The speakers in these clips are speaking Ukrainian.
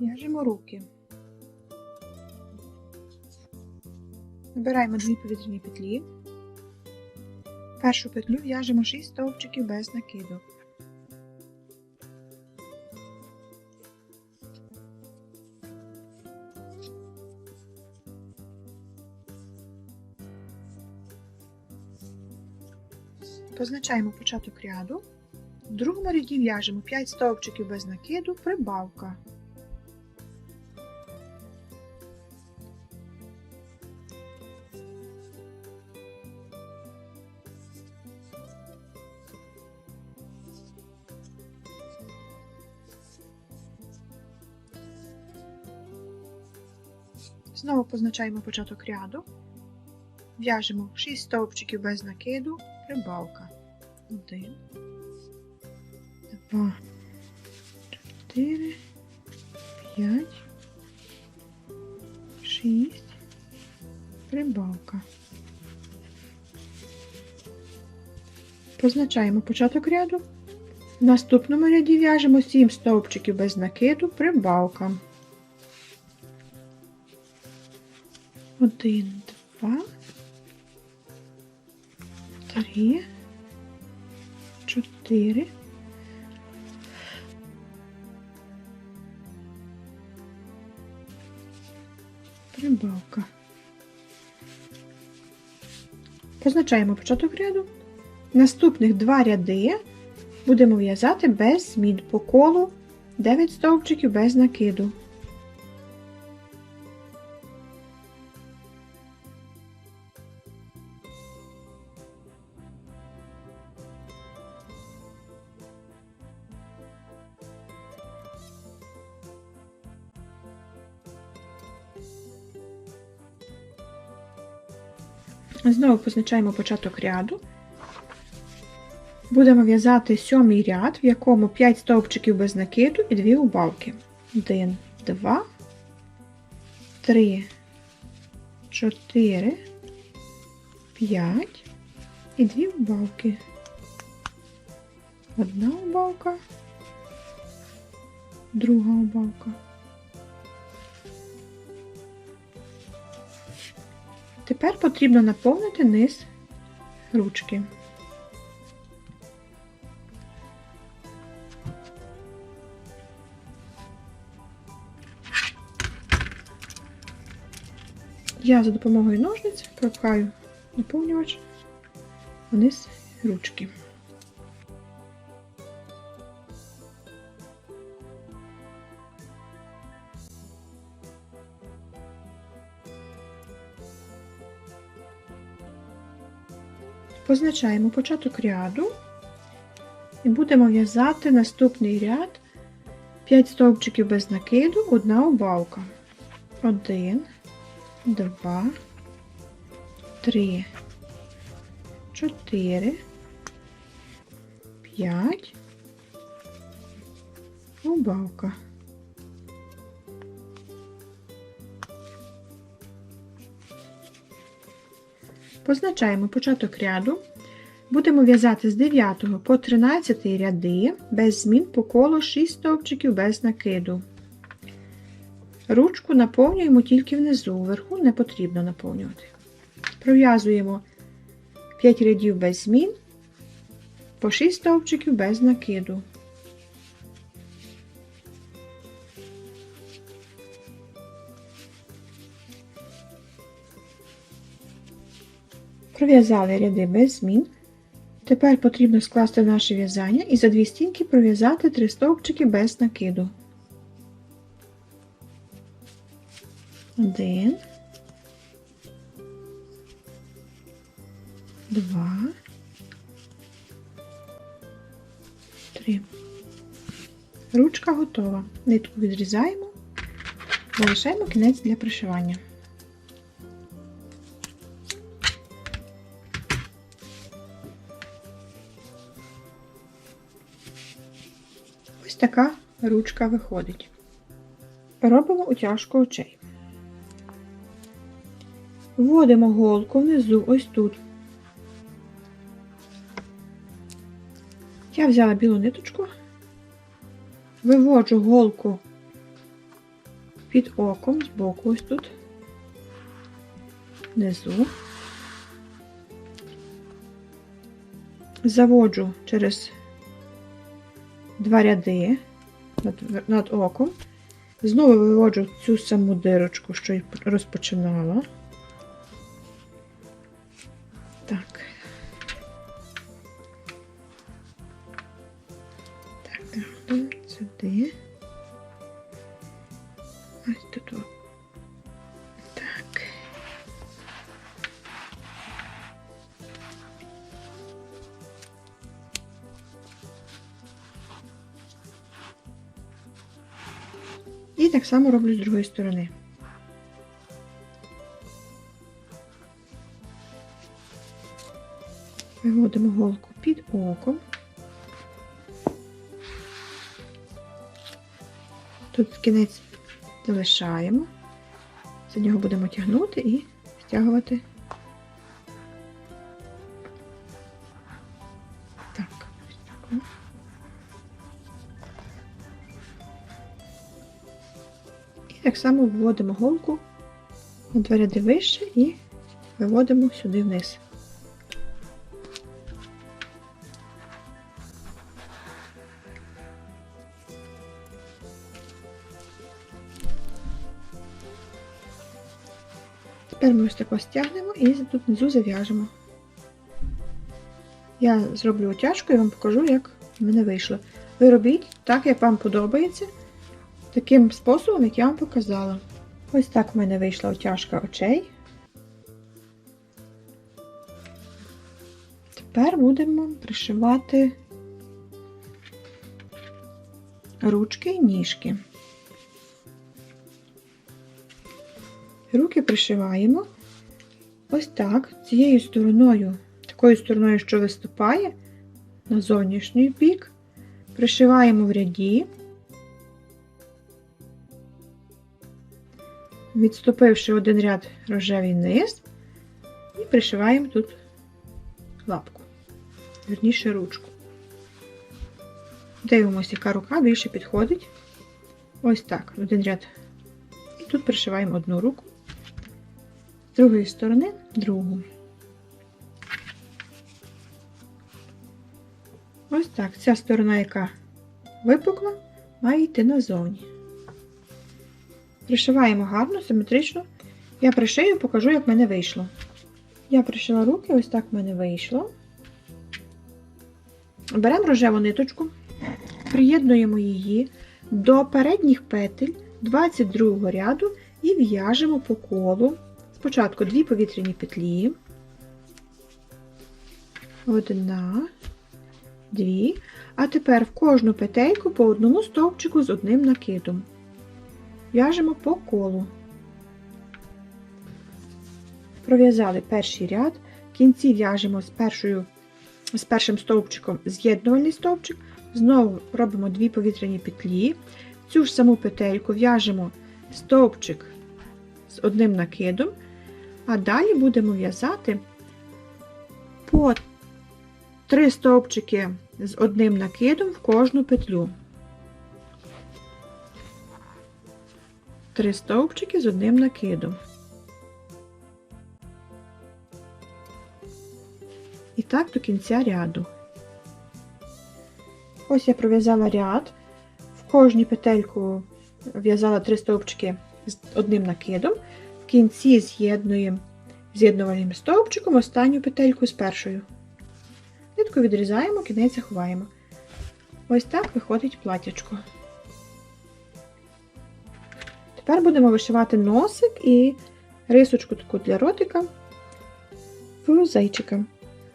В'яжемо руки. Набираємо дві повітряні петлі. Першу петлю в'яжемо 6 стовпчиків без накиду. Позначаємо початок ряду. В другому ряді в'яжемо 5 стовпчиків без накиду, прибавка. Позначаємо початок ряду. В'яжемо 6 стовпчиків без накиду, прибавка. 1, 2, 4, 5, 6, прибавка. Позначаємо початок ряду. В наступному ряді в'яжемо 7 стовпчиків без накиду, прибавка. 1, 2, 3, 4, прибавка. Позначаємо початок ряду. Наступних два ряди будемо в'язати без змін по колу 9 стовпчиків без накиду. Знову позначаємо початок ряду. Будемо в'язати сьомий ряд, в якому 5 стовпчиків без накиду і 2 убавки. 1, 2, 3, 4, 5 і 2 убавки. Одна убавка, друга убавка. Тепер потрібно наповнити низ ручки. Я за допомогою ножниць пропхаю наповнювач вниз ручки. Позначаємо початок ряду і будемо в'язати наступний ряд 5 стовпчиків без накиду, одна убавка. 1, 2, 3, 4, 5, убавка. Позначаємо початок ряду. Будемо в'язати з 9 по 13 ряди без змін по колу 6 стовпчиків без накиду. Ручку наповнюємо тільки внизу, вверху не потрібно наповнювати. Пров'язуємо 5 рядів без змін, по 6 стовпчиків без накиду. Пров'язали ряди без змін. Тепер потрібно скласти наше в'язання і за дві стінки пров'язати 3 стовпчики без накиду. Один. Два. Три. Ручка готова. Нитку відрізаємо, залишаємо кінець для пришивання. Така ручка виходить. Робимо утяжку очей. Вводимо голку внизу, ось тут. Я взяла білу ниточку, виводжу голку під оком, збоку ось тут, внизу. Заводжу через два ряди над, над оком. Знову виводжу цю саму дирочку, що розпочинала. Так. Так, сюди. Ось тут. І так само роблю з другої сторони. Виводимо голку під оком. Тут кінець залишаємо. За нього будемо тягнути і стягувати. Так само вводимо голку на два ряди вище і виводимо сюди вниз. Тепер ми ось тако стягнемо і тут внизу зав'яжемо. Я зроблю отяжку і вам покажу, як в мене вийшло. Ви робіть так, як вам подобається, таким способом, як я вам показала. Ось так в мене вийшла отяжка очей. Тепер будемо пришивати ручки і ніжки. Руки пришиваємо ось так, цією стороною, такою стороною, що виступає, на зовнішній бік, пришиваємо в ряді, відступивши один ряд рожевий низ, і пришиваємо тут лапку, верніше ручку. Дивимося, яка рука більше підходить. Ось так, один ряд. І тут пришиваємо одну руку, з другої сторони другу. Ось так. Ця сторона, яка випукла, має йти назовні. Пришиваємо гарно, симетрично. Я пришию, покажу, як в мене вийшло. Я пришила руки, ось так в мене вийшло. Беремо рожеву ниточку, приєднуємо її до передніх петель 22 ряду і в'яжемо по колу. Спочатку дві повітряні петлі. Одна, дві. А тепер в кожну петельку по одному стовпчику з одним накидом. В'яжемо по колу. Пров'язали перший ряд, в кінці в'яжемо з, першою, з першим стовпчиком з'єднувальний стовпчик, знову робимо дві повітряні петлі, цю ж саму петельку в'яжемо стовпчик з одним накидом, а далі будемо в'язати по три стовпчики з одним накидом в кожну петлю. Три стовпчики з одним накидом. І так до кінця ряду. Ось я пров'язала ряд, в кожній петельку в'язала три стовпчики з одним накидом, в кінці з'єднуємо з'єднувальним стовпчиком останню петельку з першою. Нитку відрізаємо, кінець заховаємо. Ось так виходить платячко. Тепер будемо вишивати носик і рисочку таку для ротика в зайчика.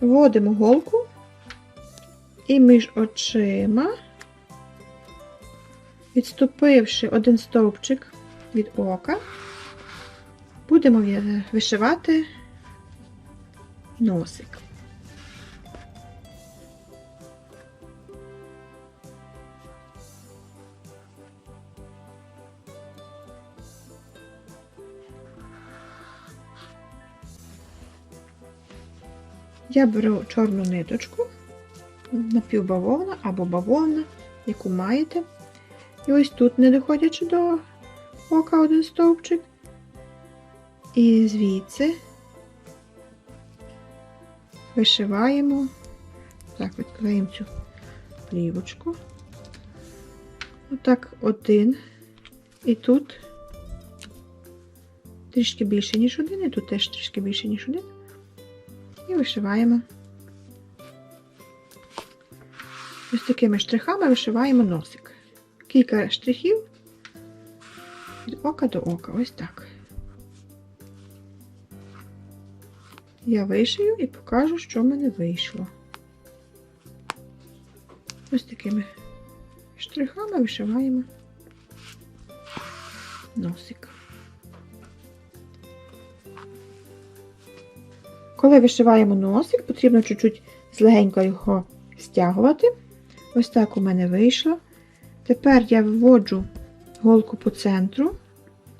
Вводимо голку і між очима, відступивши один стовпчик від ока, будемо вишивати носик. Я беру чорну ниточку, напівбавовна або бавовна, яку маєте. І ось тут, не доходячи до ока один стовпчик. І звідси вишиваємо, так, відклеїмо цю плівочку. Отак один. І тут трішки більше, ніж один, і тут теж трішки більше, ніж один. І вишиваємо. Ось такими штрихами вишиваємо носик. Кілька штрихів від ока до ока. Ось так. Я вишию і покажу, що в мене вийшло. Ось такими штрихами вишиваємо носик. Коли вишиваємо носик, потрібно чуть-чуть злегенько його стягувати. Ось так у мене вийшло. Тепер я виводжу голку по центру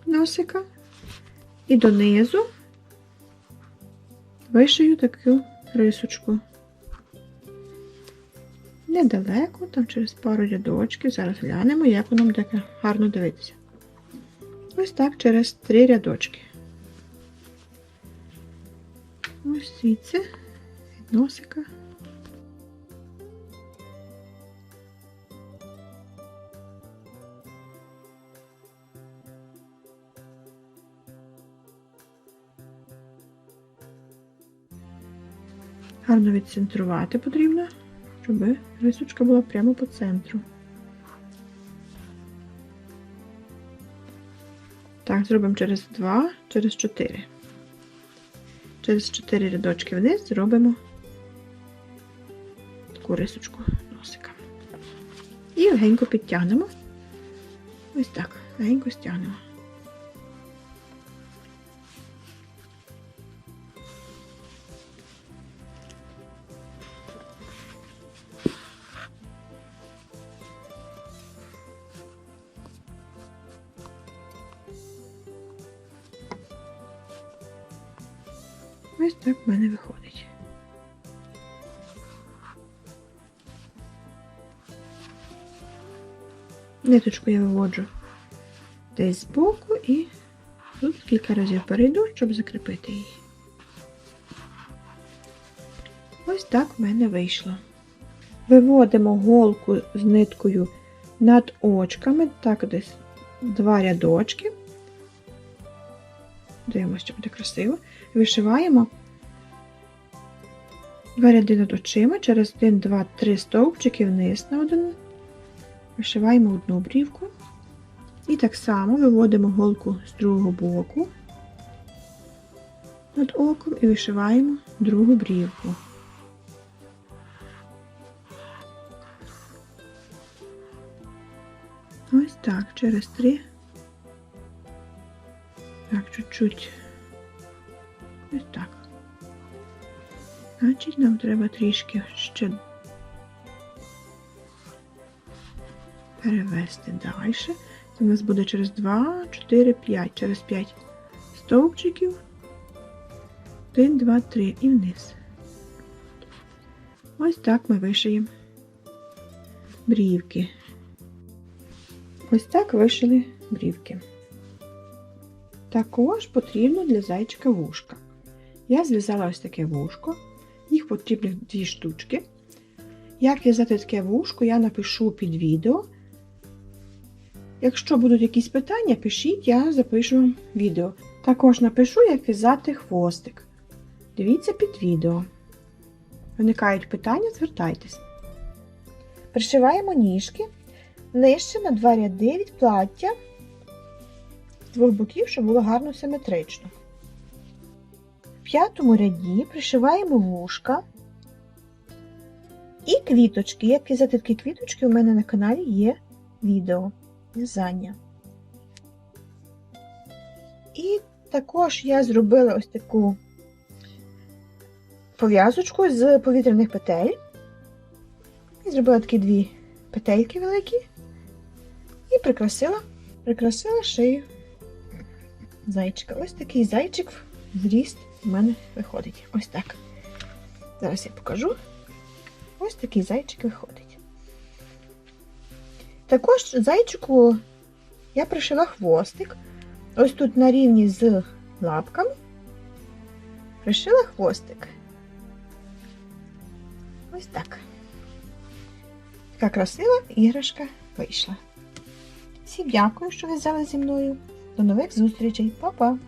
носика і донизу вишию таку рисочку. Недалеко, там через пару рядочків. Зараз глянемо, як воно буде гарно дивитися. Ось так через три рядочки. Ось звідси від носика. Гарно відцентрувати потрібно, щоб рисочка була прямо по центру. Так, зробимо через 2, через 4. Через 4 рядочки вниз зробимо таку рисочку носика. І легенько підтягнемо. Ось так, легенько стягнемо. Мене виходить. Ниточку я виводжу десь збоку і тут кілька разів перейду, щоб закріпити її. Ось так в мене вийшло. Виводимо голку з ниткою над очками, так десь два рядочки. Дивимося, що буде красиво. Вишиваємо два над очима, через 1, 2, 3 стовпчики вниз на один. Вишиваємо одну брівку. І так само виводимо голку з другого боку над оком і вишиваємо другу брівку. Ось так, через три. Так, чуть-чуть. Ось так. Значить, нам треба трішки ще перевести далі. Це у нас буде через 2, 4, 5, через 5 стовпчиків. 1, 2, 3 і вниз. Ось так ми вишиємо брівки. Ось так вишили брівки. Також потрібно для зайчика вушка. Я зв'язала ось таке вушко, їх потрібно дві штучки. Як в'язати таке вушко, я напишу під відео. Якщо будуть якісь питання, пишіть, я запишу відео. Також напишу, як в'язати хвостик. Дивіться під відео. Виникають питання, звертайтесь. Пришиваємо ніжки нижче на два ряди від плаття з двох боків, щоб було гарно симетрично. П'ятому ряді пришиваємо вушка і квіточки. Як в'язати такі квіточки, у мене на каналі є відео в'язання. І також я зробила ось таку пов'язочку з повітряних петель. І зробила такі дві петельки великі і прикрасила, прикрасила шию зайчика. Ось такий зайчик зріст у мене виходить. Ось так. Зараз я покажу. Ось такий зайчик виходить. Також зайчику я пришила хвостик. Ось тут на рівні з лапками. Пришила хвостик. Ось так. Така красива іграшка вийшла. Всім дякую, що ви взяли зі мною. До нових зустрічей. Па-па!